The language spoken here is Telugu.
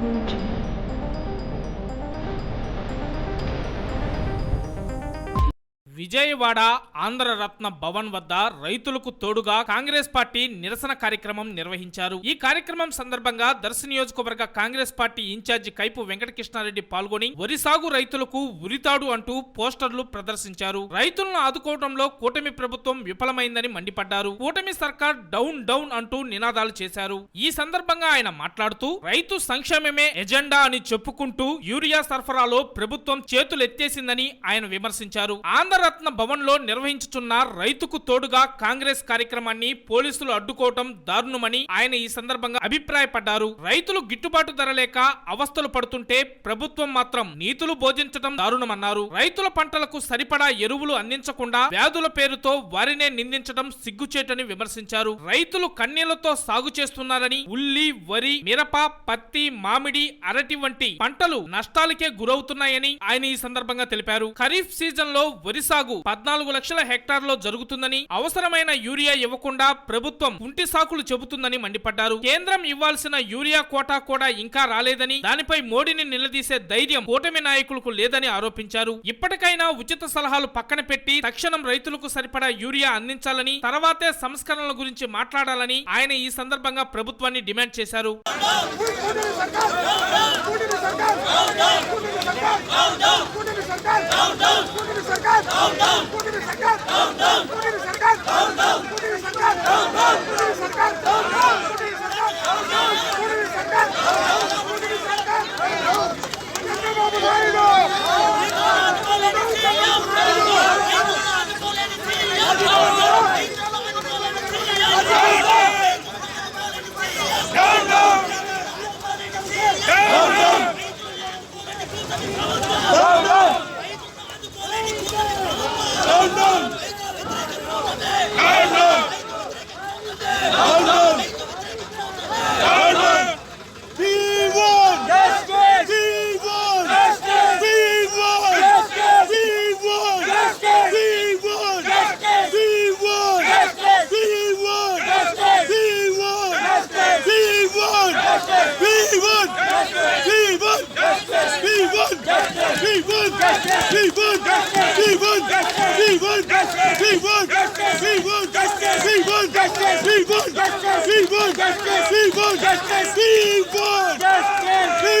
and విజయవాడ ఆంధ్రరత్న భవన్ వద్ద రైతులకు తోడుగా కాంగ్రెస్ పార్టీ నిరసన కార్యక్రమం నిర్వహించారు. ఈ కార్యక్రమం సందర్భంగా దర్శ నియోజకవర్గ Congress party in charge Kaipu Venkatakrishnareddy పాల్గొని వరి సాగు రైతులకు ఉరితాడు అంటూ పోస్టర్లు ప్రదర్శించారు. రైతులను ఆదుకోవడంలో కూటమి ప్రభుత్వం విఫలమైందని మండిపడ్డారు. కూటమి సర్కార్ డౌన్ డౌన్ అంటూ నినాదాలు చేశారు. ఈ సందర్భంగా ఆయన మాట్లాడుతూ రైతు సంక్షేమమే ఎజెండా అని చెప్పుకుంటూ యూరియా సరఫరాలో ప్రభుత్వం చేతులెత్తేసిందని ఆయన విమర్శించారు. ఆంధ్ర భవన్లో నిర్వహించుచున్న రైతుకు తోడుగా కాంగ్రెస్ కార్యక్రమాన్ని పోలీసులు అడ్డుకోవటం దారుణమని ఆయన ఈ సందర్భంగా అభిప్రాయపడ్డారు. రైతులు గిట్టుబాటు ధర లేక అవస్థలు పడుతుంటే ప్రభుత్వం మాత్రం నీతులు బోధించడం దారుణమన్నారు. రైతుల పంటలకు సరిపడా ఎరువులు అందించకుండా వ్యాధుల పేరుతో వారినే నిందించడం సిగ్గుచేటని విమర్శించారు. రైతులు కన్నీళ్ళతో సాగు చేస్తున్నారని ఉల్లి వరి మిరప పత్తి మామిడి అరటి వంటి పంటలు నష్టాలకే గురవుతున్నాయని ఆయన ఈ సందర్భంగా తెలిపారు. ఖరీఫ్ సీజన్లో వరి సాగు పద్నాలుగు లక్షల హెక్టార్లో జరుగుతుందని అవసరమైన యూరియా ఇవ్వకుండా ప్రభుత్వం కుంటి సాకులు చెబుతుందని మండిపడ్డారు. కేంద్రం ఇవ్వాల్సిన యూరియా కోటా కూడా ఇంకా రాలేదని దానిపై మోడీని నిలదీసే ధైర్యం కూటమి నాయకులకు లేదని ఆరోపించారు. ఇప్పటికైనా ఉచిత సలహాలు పక్కన పెట్టి తక్షణం రైతులకు సరిపడా యూరియా అందించాలని తర్వాతే సంస్కరణల గురించి మాట్లాడాలని ఆయన ఈ సందర్భంగా ప్రభుత్వాన్ని డిమాండ్ చేశారు. Oh, want we want we want we want we want we want we want we want we want we want we want we want we want we want